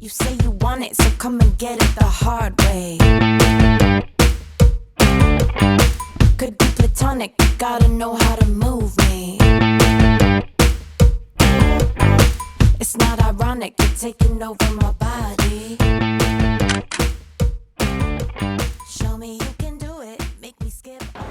You say you want it, so come and get it the hard way. Could be platonic, gotta know how to move me. It's not ironic, you're taking over my body.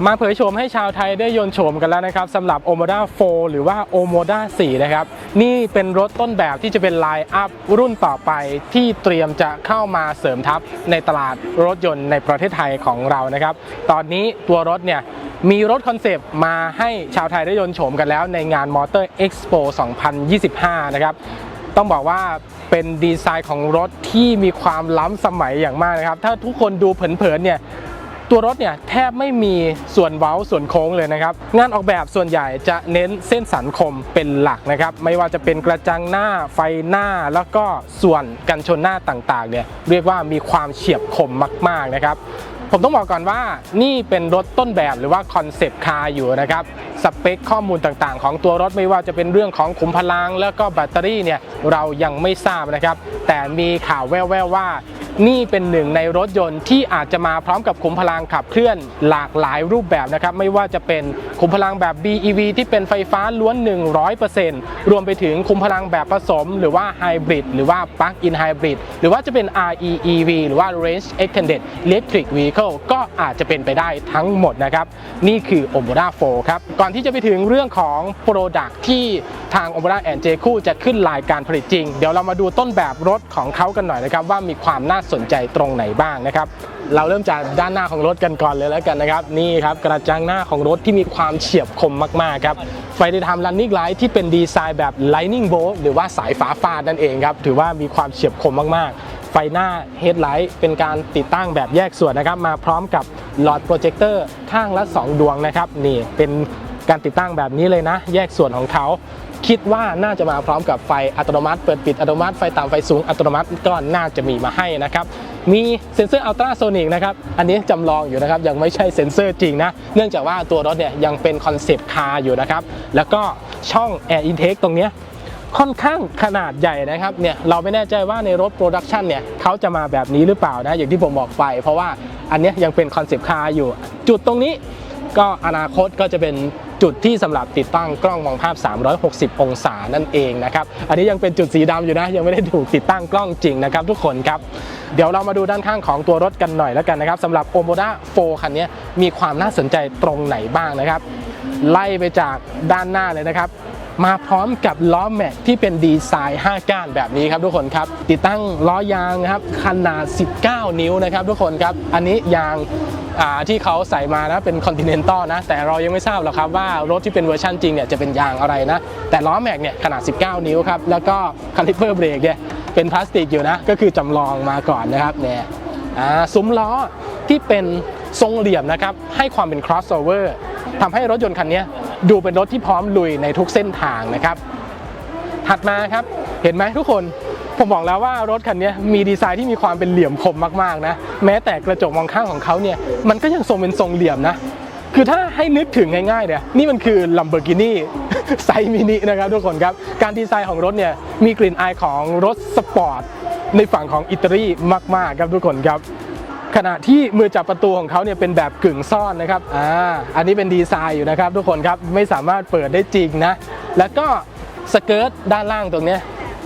มาเผยโฉมให้ชาวไทยได้ยนโฉมกันแล้วนะครับสำหรับ Omoda 4 หรือว่า Omoda 4 นะครับ นี่เป็นรถต้นแบบที่จะเป็นไลน์อัพรุ่นต่อไปที่เตรียมจะเข้ามาเสริมทัพในตลาดรถยนต์ในประเทศไทยของเรานะครับ ตอนนี้ตัวรถเนี่ยมีรถคอนเซปต์มาให้ชาวไทยได้ยนโฉมกันแล้วในงาน Motor Expo 2025 นะครับต้องบอกว่าเป็นดีไซน์ของรถที่มีความล้ำสมัยอย่างมากนะครับ ถ้าทุกคนดูเผินๆเนี่ย ตัวรถเนี่ยแทบไม่มีส่วนเว้าส่วนโค้งเลยนะครับ งานออกแบบส่วนใหญ่จะเน้นเส้นสันคมเป็นหลักนะครับ ไม่ว่าจะเป็นกระจังหน้าไฟหน้าแล้วก็ส่วนกันชนหน้าต่างๆเนี่ยเรียกว่ามีความเฉียบคมมาก ๆนะครับผมต้องบอกก่อนว่านี่เป็นรถต้นแบบหรือว่าคอนเซปต์คาร์อยู่นะครับ สเปคข้อมูลต่างๆ ของตัวรถไม่ว่าจะเป็นเรื่องของขุมพลัง แล้วก็แบตเตอรี่เนี่ยเรายังไม่ทราบนะครับ แต่มีข่าวแว่วๆว่า นี่เป็นหนึ่งในรถยนต์ที่อาจจะมาพร้อมกับขุมพลังขับเคลื่อนหลากหลายรูปแบบนะครับไม่ว่าจะเป็นขุมพลังแบบ BEV ที่เป็นไฟฟ้าล้วน 100%รวมไปถึงขุมพลังแบบผสม หรือว่าไฮบริดหรือว่า Plug-in Hybrid หรือว่าจะเป็น REEV หรือว่า Range Extended Electric Vehicle ก็อาจจะเป็นไปได้ทั้งหมดนะครับ นี่คือ Omoda 4ครับ ก่อนที่จะไปถึงเรื่องของ Product ที่ทาง Omoda and j คู่จะขึ้นรายการผลิตจริง เดี๋ยวเรามาดูต้นแบบรถของเขากันหน่อยนะครับ ว่ามีความน่าสนใจตรงไหนบ้างนะครับเราเริ่มจากด้านหน้าของรถกันก่อนเลยแล้วกันนะครับ นี่ครับกระจังหน้าของรถที่มีความเฉียบคมมาก ๆ ครับ ไฟได้ทำ running light ที่เป็นดีไซน์แบบ lightning bolt หรือว่าสายฟ้าฟาดนั่นเองครับ ถือว่ามีความเฉียบคมมาก ๆ ไฟหน้า headlight เป็นการติดตั้งแบบแยกส่วนนะครับ มาพร้อมกับหลอดโปรเจคเตอร์ข้างละ 2 ดวงนะครับ นี่เป็น การติดตั้งแบบนี้เลยนะ แยกส่วนของเขาคิดว่าน่าจะมาพร้อมกับไฟอัตโนมัติ เปิดปิดอัตโนมัติไฟต่ำไฟสูงอัตโนมัติก็น่าจะมีมาให้นะครับ มีเซ็นเซอร์อัลตราโซนิกนะครับ อันนี้จำลองอยู่นะครับ ยังไม่ใช่เซ็นเซอร์จริงนะ เนื่องจากว่าตัวรถเนี่ยยังเป็นคอนเซปต์คาร์อยู่นะครับ แล้วก็ช่อง Air Intake ตรงเนี้ยค่อนข้างขนาดใหญ่นะครับเนี่ยเราไม่แน่ใจว่าในรถโปรดักชันเนี่ยเขาจะมาแบบนี้หรือเปล่านะอย่างที่ผมบอกไป เพราะว่าอันนี้ยังเป็นคอนเซปต์คาร์อยู่ จุดตรงนี้ก็อนาคตก็จะเป็น จุดที่สำหรับติดตั้งกล้องมองภาพ 360 องศานั่นเองนะครับ อันนี้ยังเป็นจุดสีดำอยู่นะ ยังไม่ได้ถูกติดตั้งกล้องจริงนะครับทุกคนครับ เดี๋ยวเรามาดูด้านข้างของตัวรถกันหน่อยแล้วกันนะครับสำหรับ Omoda 4 คันนี้มีความน่าสนใจตรงไหนบ้างนะครับ ไล่ไปจากด้านหน้าเลยนะครับ มาพร้อมกับล้อแม็กที่เป็นดีไซน์ 5 ก้านแบบนี้ครับทุกคนครับ ติดตั้งล้อยางนะครับขนาด 19 นิ้วนะครับทุกคนครับ อันนี้ยางที่เขาใส่มานะเป็น Continental นะ แต่เรายังไม่ทราบหรอกครับว่ารถที่เป็นเวอร์ชันจริงเนี่ยจะเป็นยางอะไรนะ แต่ล้อแม็กเนี่ยขนาด 19 นิ้วครับ แล้วก็คาลิเปอร์เบรกเนี่ยเป็นพลาสติกอยู่นะ ก็คือจำลองมาก่อนนะครับเนี่ยซุ้มล้อที่เป็นทรงเหลี่ยมนะครับให้ความเป็น crossover ทำให้รถยนต์คันนี้ ดูเป็นรถที่พร้อมลุยในทุกเส้นทางนะครับ ถัดมาครับเห็นไหมทุกคนผมบอกแล้วว่ารถคันนี้มีดีไซน์ที่มีความเป็นเหลี่ยมคมมากๆนะแม้แต่กระจกมองข้างของเขาเนี่ยมันก็ยังทรงเป็นทรงเหลี่ยมนะคือถ้าให้นึกถึงง่ายๆเนี่ยนี่มันคือ Lamborghini ไซส์มินินะครับทุกคนครับ การดีไซน์ของรถเนี่ยมีกลิ่นอายของรถสปอร์ตในฝั่งของอิตาลีมากๆครับทุกคนครับ ขณะที่มือจับประตูของเขาเนี่ยเป็นแบบกึ่งซ่อนนะครับอ่าอันนี้เป็นดีไซน์อยู่นะครับ ทุกคนครับไม่สามารถเปิดได้จริงนะ แล้วก็สเกิร์ตด้านล่างตรงนี้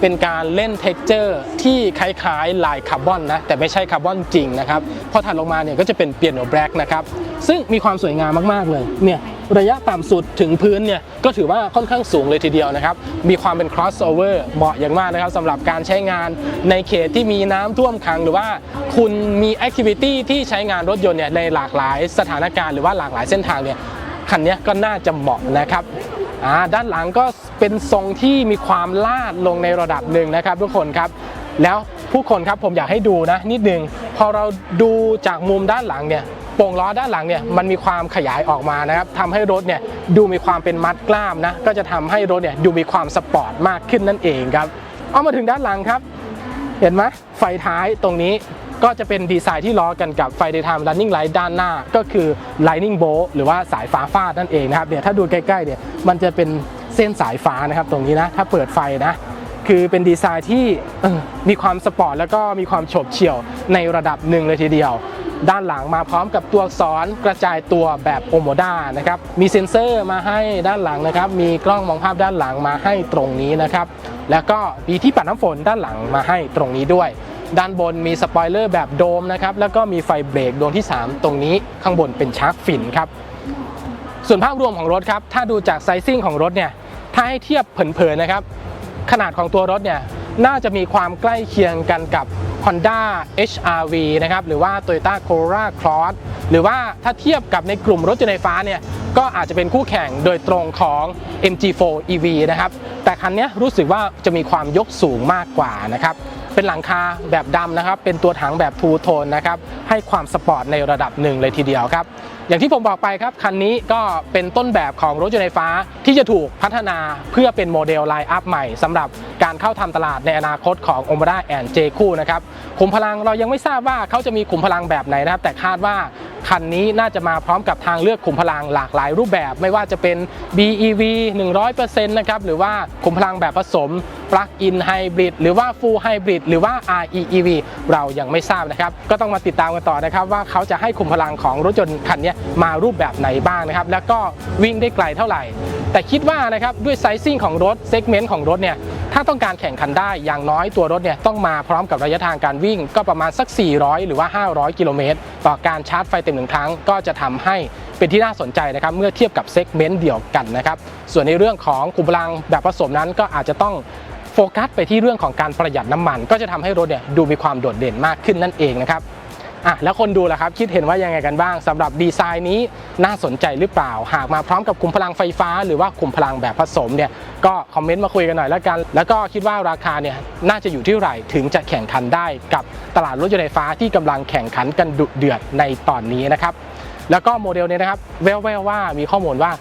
เป็นการเล่นเท็กเจอร์ที่คล้ายๆลายคาร์บอนนะแต่ไม่ใช่คาร์บอนจริงนะครับพอถัดลงมาเนี่ยก็จะเป็นเปียโนแบล็กนะครับซึ่งมีความสวยงามมากๆเลยเนี่ย ระยะต่ำสุดถึงพื้นเนี่ยก็ถือว่าค่อนข้างสูงเลยทีเดียวนะครับ มีความเป็น crossover เหมาะอย่างมากนะครับสำหรับการใช้งานในเขตที่มีน้ำท่วมขังหรือว่าคุณมี activity ที่ใช้งานรถยนต์เนี่ยในหลากหลายสถานการณ์หรือว่าหลากหลายเส้นทางเนี่ยคันนี้ก็น่าจะเหมาะนะครับอ่าด้านหลังก็เป็นทรงที่มีความลาดลงในระดับหนึ่งนะครับ ทุกคนครับ แล้วผู้คนครับผมอยากให้ดูนะนิดนึงพอเราดูจากมุมด้านหลังเนี่ย โป่งล้อด้านหลังเนี่ยมันมีความขยายออกมานะครับทำให้รถเนี่ยดูมีความเป็นมัดกล้ามนะก็จะทำให้รถเนี่ยดูมีความสปอร์ตมากขึ้นนั่นเองครับเอามาถึงด้านหลังครับ เห็นไหมไฟท้ายตรงนี้ก็จะเป็นดีไซน์ที่ล้อกันกับไฟ daytime running light ด้านหน้า ก็คือ lightning bolt หรือว่าสายฟ้าฟาดนั่นเองนะครับเนี่ยถ้าดูใกล้ๆเนี่ยมันจะเป็นเส้นสายฟ้านะครับตรงนี้นะถ้าเปิดไฟนะคือเป็นดีไซน์ที่มีความสปอร์ตแล้วก็มีความโฉบเฉี่ยวในระดับหนึ่งเลยทีเดียว ด้านหลังมาพร้อมกับตัวอักษรกระจายตัวแบบโอโมด้านะครับมีเซ็นเซอร์มาให้ด้านหลังนะครับ มีกล้องมองภาพด้านหลังมาให้ตรงนี้นะครับ แล้วก็มีที่ปัดน้ำฝนด้านหลังมาให้ตรงนี้ด้วย ด้านบนมีสปอยเลอร์แบบโดมนะครับแล้วก็มีไฟเบรกดวงที่ 3 ตรงนี้ข้างบนเป็นชาร์กฟินครับส่วนภาพรวมของรถครับถ้าดูจากไซซิ่งของรถเนี่ยถ้าให้เทียบเผินๆนะครับขนาดของตัวรถเนี่ย น่าจะมีความใกล้เคียงกันกับ Honda HRV นะครับหรือว่า Toyota Corolla Cross หรือว่าถ้าเทียบกับในกลุ่มรถยนต์ไฟฟ้าเนี่ยก็อาจจะเป็นคู่แข่งโดยตรงของ MG4 EV นะครับแต่คันนี้รู้สึกว่าจะมีความยกสูงมากกว่านะครับ เป็นหลังคาแบบดำนะครับ เป็นตัวถังแบบทูโทนนะครับ ให้ความสปอร์ตในระดับหนึ่งเลยทีเดียวครับ อย่างที่ผมบอกไปครับ คันนี้ก็เป็นต้นแบบของรถยนต์ไฟฟ้าที่จะถูกพัฒนาเพื่อเป็นโมเดลไลน์อัพใหม่สำหรับการเข้าทำตลาดในอนาคตของ o m o d a and J คู่นะครับขุมพลังเรายังไม่ทราบว่าเขาจะมีขุมพลังแบบไหนนะครับ แต่คาดว่า คันนี้น่าจะมาพร้อมกับทางเลือกขุมพลังหลากหลายรูปแบบ ไม่ว่าจะเป็น BEV 100%นะครับหรือว่าขุมพลังแบบผสม Plug-in Hybrid หรือว่า Full Hybrid หรือว่า REEV เรายังไม่ทราบนะครับก็ต้องมาติดตามกันต่อนะครับว่าเขาจะให้ขุมพลังของรถยนต์คันนี้มารูปแบบไหนบ้างนะครับแล้วก็วิ่งได้ไกลเท่าไหร่ แต่คิดว่านะครับด้วยไซซิ่งของรถเซกเมนต์ของรถเนี่ย ถ้าต้องการแข่งขันได้อย่างน้อยตัวรถเนี่ยต้องมาพร้อมกับระยะทางการวิ่ง ก็ประมาณสัก 400 หรือว่า 500 กิโลเมตร ต่อการชาร์จไฟเต็มหนึ่งครั้ง ก็จะทำให้เป็นที่น่าสนใจนะครับเมื่อเทียบกับเซกเมนต์เดียวกันนะครับส่วนในเรื่องของขุมพลังแบบผสมนั้นก็อาจจะต้องโฟกัสไปที่เรื่องของการประหยัดน้ำมัน ก็จะทำให้รถเนี่ยดูมีความโดดเด่นมากขึ้นนั่นเองนะครับ อะแล้วคนดูล่ะครับ คิดเห็นว่ายังไงกันบ้างสำหรับดีไซน์นี้น่าสนใจหรือเปล่า หากมาพร้อมกับคุมพลังไฟฟ้า หรือว่าคุมพลังแบบผสมเนี่ยก็คอมเมนต์มาคุยกันหน่อยแล้วกัน แล้วก็คิดว่าราคาเนี่ยน่าจะอยู่ที่ไหร่ถึงจะแข่งขันได้กับตลาดรถยนต์ไฟฟ้าที่กำลังแข่งขันกันดุเดือดในตอนนี้นะครับแล้วก็โมเดลเนี้นะครับแววๆว่ามีข้อมูลว่า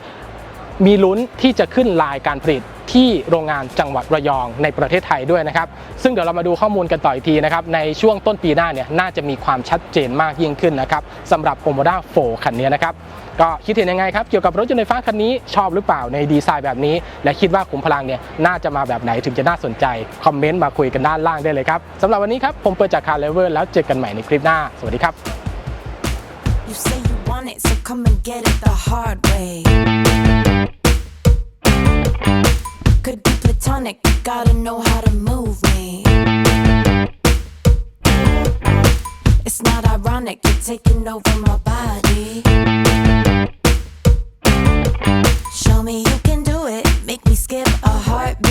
มีลุ้นที่จะขึ้นลายการผลิต ที่โรงงานจังหวัดระยองในประเทศไทยด้วยนะครับ ซึ่งเดี๋ยวเรามาดูข้อมูลกันต่ออีกทีนะครับ ในช่วงต้นปีหน้าเนี่ยน่าจะมีความชัดเจนมากยิ่งขึ้นนะครับสำหรับ o m o d a 4คันนี้นะครับ ก็คิดเห็นยังไงครับ เกี่ยวกับรถยนต์ไฟฟ้าคันนี้ชอบหรือเปล่าในดีไซน์แบบนี้ และคิดว่าขุมพลังเนี่ยน่าจะมาแบบไหนถึงจะน่าสนใจ คอมเมนต์มาคุยกันด้านล่างได้เลยครับสำหรับวันนี้ครับผมเปิดจากคาร์เลเวอร์แล้วเจอกันใหม่ในคลิปหน้า สวัสดีครับ You say you want it, so come and get it the hard way. platonic. You gotta know how to move me. It's not ironic, you're taking over my body. Show me you can do it, make me skip a heartbeat.